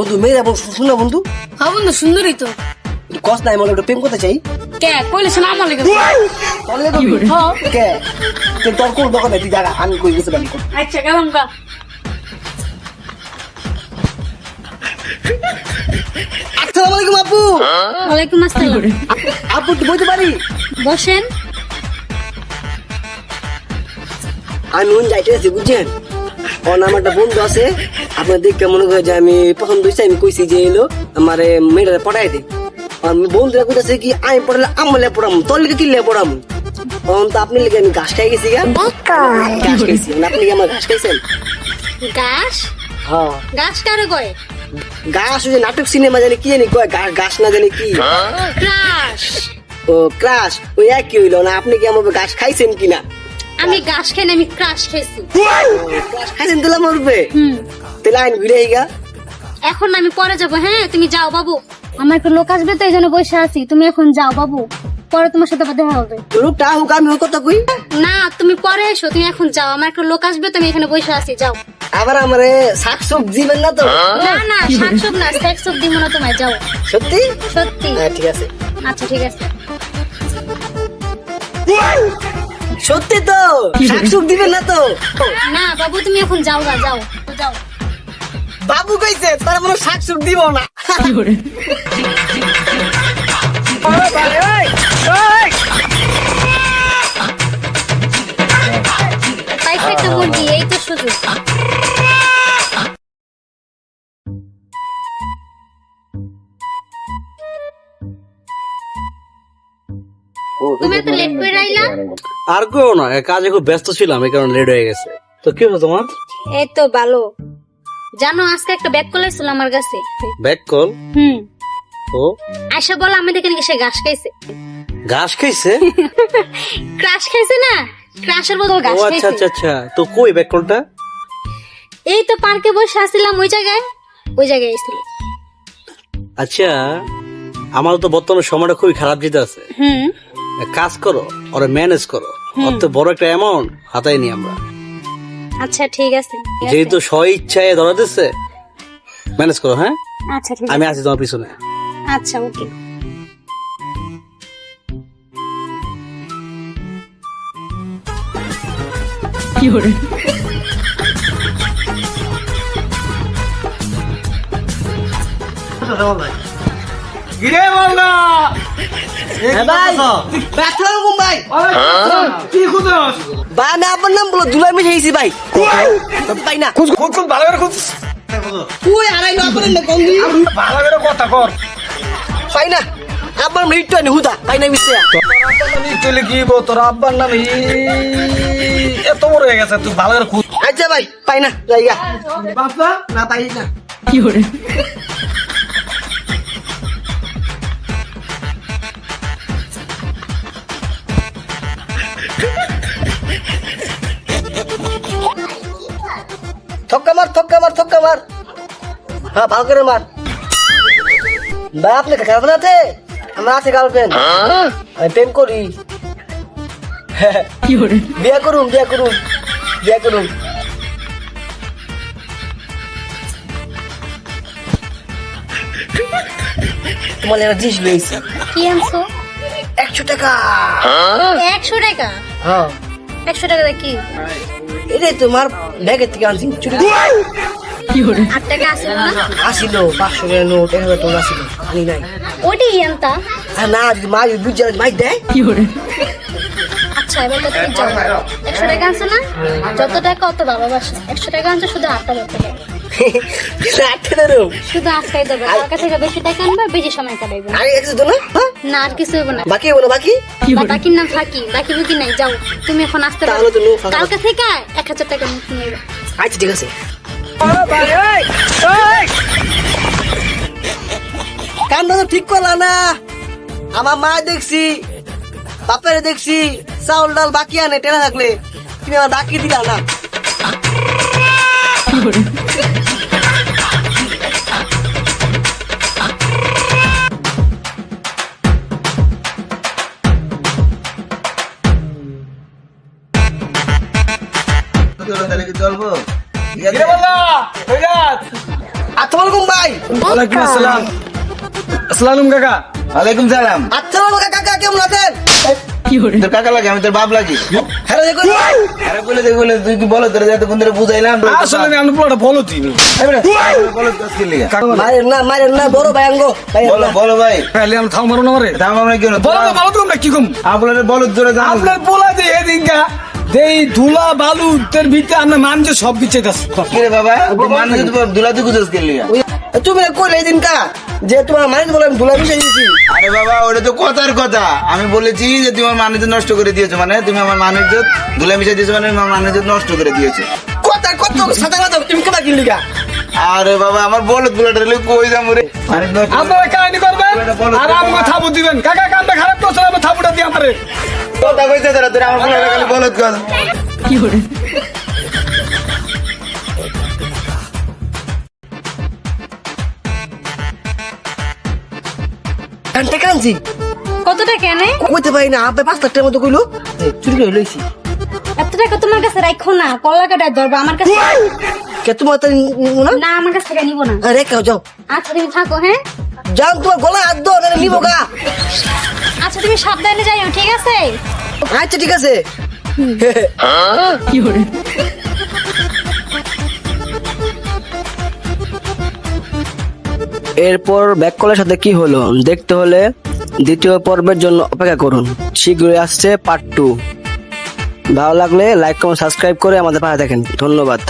বন্ধু মেয়েরা বন্ধু শুনো বন্ধু? হ্যাঁ বন্ধু সুন্দরই তো। কষ্ট নাই মনে একটু প্রেম করতে চাই? কে? কইলে শোনা আমার লেগে। করবি হ্যাঁ। কে তুই তোর কোন দোকানে তুই জায়গা আমি কই বুঝতে পারি আচ্ছা গেলাম গা। আসসালামু আলাইকুম আপু। ওয়ালাইকুম আসসালাম। আপু একটু বলতে পারি? বসেন। আমি নুন যাইতে আছি বুঝছেন? ওর নাম একটা বন্ধু আছে আপনার দেখে মনে করে যে আমি পছন্দ হয়েছে আমি কইছি যে এলো আমার মেয়েটা পড়াই দিই আর বন্ধুরা কইতাছে কি আমি পড়ালে আমলে পড়াম তোর লিখে কিনলে পড়াম? তখন তো আপনি লিখে আমি ঘাস খাই গেছি গা। ঘাস খাইছি। মানে আপনি কি আমার ঘাস খাইছেন? গাছ হ্যাঁ। গাছ কারে কয়? গাছ ওই যে নাটক সিনেমা জানি কি জানি কয়? গা- গাছ না জানি কি। ক্রাশ ও ক্রাশ। ওই একই হইল না আপনি কি আমার গাছ খাইছেন কিনা? আমি গাছ খাই না আমি ক্রাশ খাইছি। ক্রাশ খাইছেন তাহলে মরবে হুম। তাহলে আইন ঘুরে গা এখন আমি পরে যাব হ্যাঁ? তুমি যাও বাবু। আমার একটু লোক আসবে তো এই জন্য বসে আছি। তুমি এখন যাও বাবু। পরে তোমার সাথে আবার দেখা হবে। রূপটা হোক আমি কই? না তুমি পরে এসো তুমি এখন যাও। আমার একটা লোক আসবে তুমি এখানে বসে আছি যাও। আবার আমার শাক সবজি বেন না তো? না না শাক সব না শাক সব দিব না তোমায় যাও। সত্যি? সত্যি। হ্যাঁ ঠিক আছে। আচ্ছা ঠিক আছে। সত্যি তো? শাক সব দিবেন না তো? না বাবু তুমি এখন যাও না যাও যাও। বাবু কইছে তার মনে শাক সব দিব না। মুরগি এই তো সুযোগ। তুমি এত লেট করে আইলা? আর কেউ না কাজে খুব ব্যস্ত ছিলাম এই কারণে লেট হয়ে গেছে। তো কি হলো তোমার? এই তো ভালো। জানো আজকে একটা ব্যাগ কল ছিল আমার কাছে। Back call? হুম। ও? আয়সা বলো আমি দেখে নাকি সে ঘাস খাইছে? ঘাস খাইছে? ক্রাশ খাইছে না? ক্রাশের বদল ঘাস আচ্ছা খাইছে। আচ্ছা আচ্ছা। আচ্ছা তো কই ব্যাক কলটা? এই তো পার্কে বসে আসছিলাম ওই জায়গায়। ওই জায়গায় এসেছিল। আচ্ছা আমার তো বর্তমানে সময়টা খুবই খারাপ যেতে আছে। হুম। কাজ করো ওরা ম্যানেজ করো। অত বড় একটা অ্যামাউন্ট হাতায় নি আমরা। আচ্ছা ঠিক আছে যেহেতু স্ব ইচ্ছায় ধরা দিচ্ছে ম্যানেজ করো হ্যাঁ? আচ্ছা ঠিক আমি আছি। তোমার পিছনে। আচ্ছা ওকে। গিরে বলনা হ্যাঁ ভাই আসসালামু ভাই কি ভাই আমি আপনার নাম বলো দুলাই মিশে গেছি ভাই। পাই না। খুঁজ খুঁজ খুঁজ ভালো করে খুঁজ। তুই আড়াই না আপনার না কম ভালো করে কথা কর। পাই না আপনার মৃত্যু আনি হুদা। পাই না মিশে চলে কি গো তোর আব্বার নাম এত বড় হয়ে গেছে তুই ভালো করে খুঁজ। আচ্ছা ভাই পাই না জায়গা বাবা না পাই না। থক্কা মার থক্কা মার থক্কা মার। হ্যাঁ ভালো করে মার। ভাই আপনি গার্লফ্রেন্ড আছে আমার আছে গার্লফ্রেন্ড আমি প্রেম করি। বিয়া করুন বিয়া করুন বিয়া করুন। তোমার একটা জিনিস লইছি কি আনছো? একশো টাকা। একশো টাকা? হ্যাঁ। একশো টাকা কি? এটাই তোমার ব্যাগের থেকে আনছি চুরি আট টাকা আসলো না? আসিল পাঁচশো টাকা নোট এক হাজার টাকা আসিল আনি নাই। ওটাই আনতা না যদি মা যদি মাই দেয়। আচ্ছা এবার তো তুমি যাও একশো টাকা আনছো না? যত টাকা অত ভালোবাসা একশো টাকা আনছো শুধু আটটা ধরো শুধু দেবে কালকা থেকে বেশি টাকা আনবে বেশি সময় কাটাইবে। আর একশো তো না? হ্যাঁ? আর কিছু হবে না। বাকি হব না বাকি বাকির নাম থাকি বাকি বুকি নাই যাও তুমি এখন আসতে পারো। কালকে থেকে এক হাজার টাকা নিয়ে আচ্ছা ঠিক আছে। তো ঠিক করলা না। আমার মা দেখছি বাপের দেখছি চাউল ডাল বাকি আনে টেনা থাকলে তুমি আমার বাকি দিলা না। ওয়ালাইকুম আসসালাম। আসসালাম কাকা। ওয়ালাইকুম সালাম। আসসালামু আলাইকুম কাকা কেমন আছেন? তোর কাকা লাগে আমি তোর বাপ লাগি। হ্যালো দেখুন। আরে বলে দে বলে তুই কি বলো তোর যাতে কোন ধরে বুঝাইলাম আসলে আমি পুরোটা বলো তিনি বলো তো কি লিগা। মারেন না মারেন না বড় ভাই আঙ্গো বলো বলো ভাই। খালি আমি থাও মারো না মারে দাম আমরা কি বলো না বলো তো আমরা কি কম আপনার বলো জোরে দাম আপনার বলা যে এই ধুলা বালু তোর ভিতরে আমরা মানছে সব কি রে বাবা তুই মানুষ দুলা তুই গুজস তুমি কইলে এই দিনকা যে তোমার মাইন বলে আমি দুলা মিশাই দিয়েছি আরে বাবা ওটা তো কথার কথা। আমি বলেছি যে তুমি আমার মানুষ নষ্ট করে দিয়েছ মানে তুমি আমার মানুষ দুলা মিশাই দিয়েছ মানে আমার মানুষ নষ্ট করে দিয়েছ। কথা কত সাদা কথা তুমি কেনা কিনলি কা আরে বাবা আমার বলদ বুলাটা রে কই যাম রে? আপনারা কাহিনী করবেন? আর আমাকে থাবু দিবেন। কাকা কামটা খারাপ করছে আমি থাবুটা দিয়ে আমারে। কথা কইতে তোরা তোরা আমার বুলাটা খালি বলদ কর? ঘণ্টা কানছি। কত টাকা এনে কইতে পারি না আপনি পাঁচ লাখ টাকার মতো কইলো। চুরি করে লইছি। এত টাকা তোমার কাছে রাখো না কলা কাটায় ধরবো আমার কাছে কে তোমার তো না না আমার কাছ থেকে নিবো না। রেখে যাও। আচ্ছা তুমি থাকো হ্যাঁ? যাও তোমার গলা হাত দাও নাহলে নিবো গা। আচ্ছা তুমি সাবধানে যাইও ঠিক আছে? আচ্ছা ঠিক আছে। এরপর ব্যাক কলের সাথে কি হলো? দেখতে হলে দ্বিতীয় পর্বের জন্য অপেক্ষা করুন। শীঘ্রই আসছে পার্ট টু ভালো লাগলে লাইক কমেন্ট সাবস্ক্রাইব করে আমাদের পাশে দেখেন ধন্যবাদ।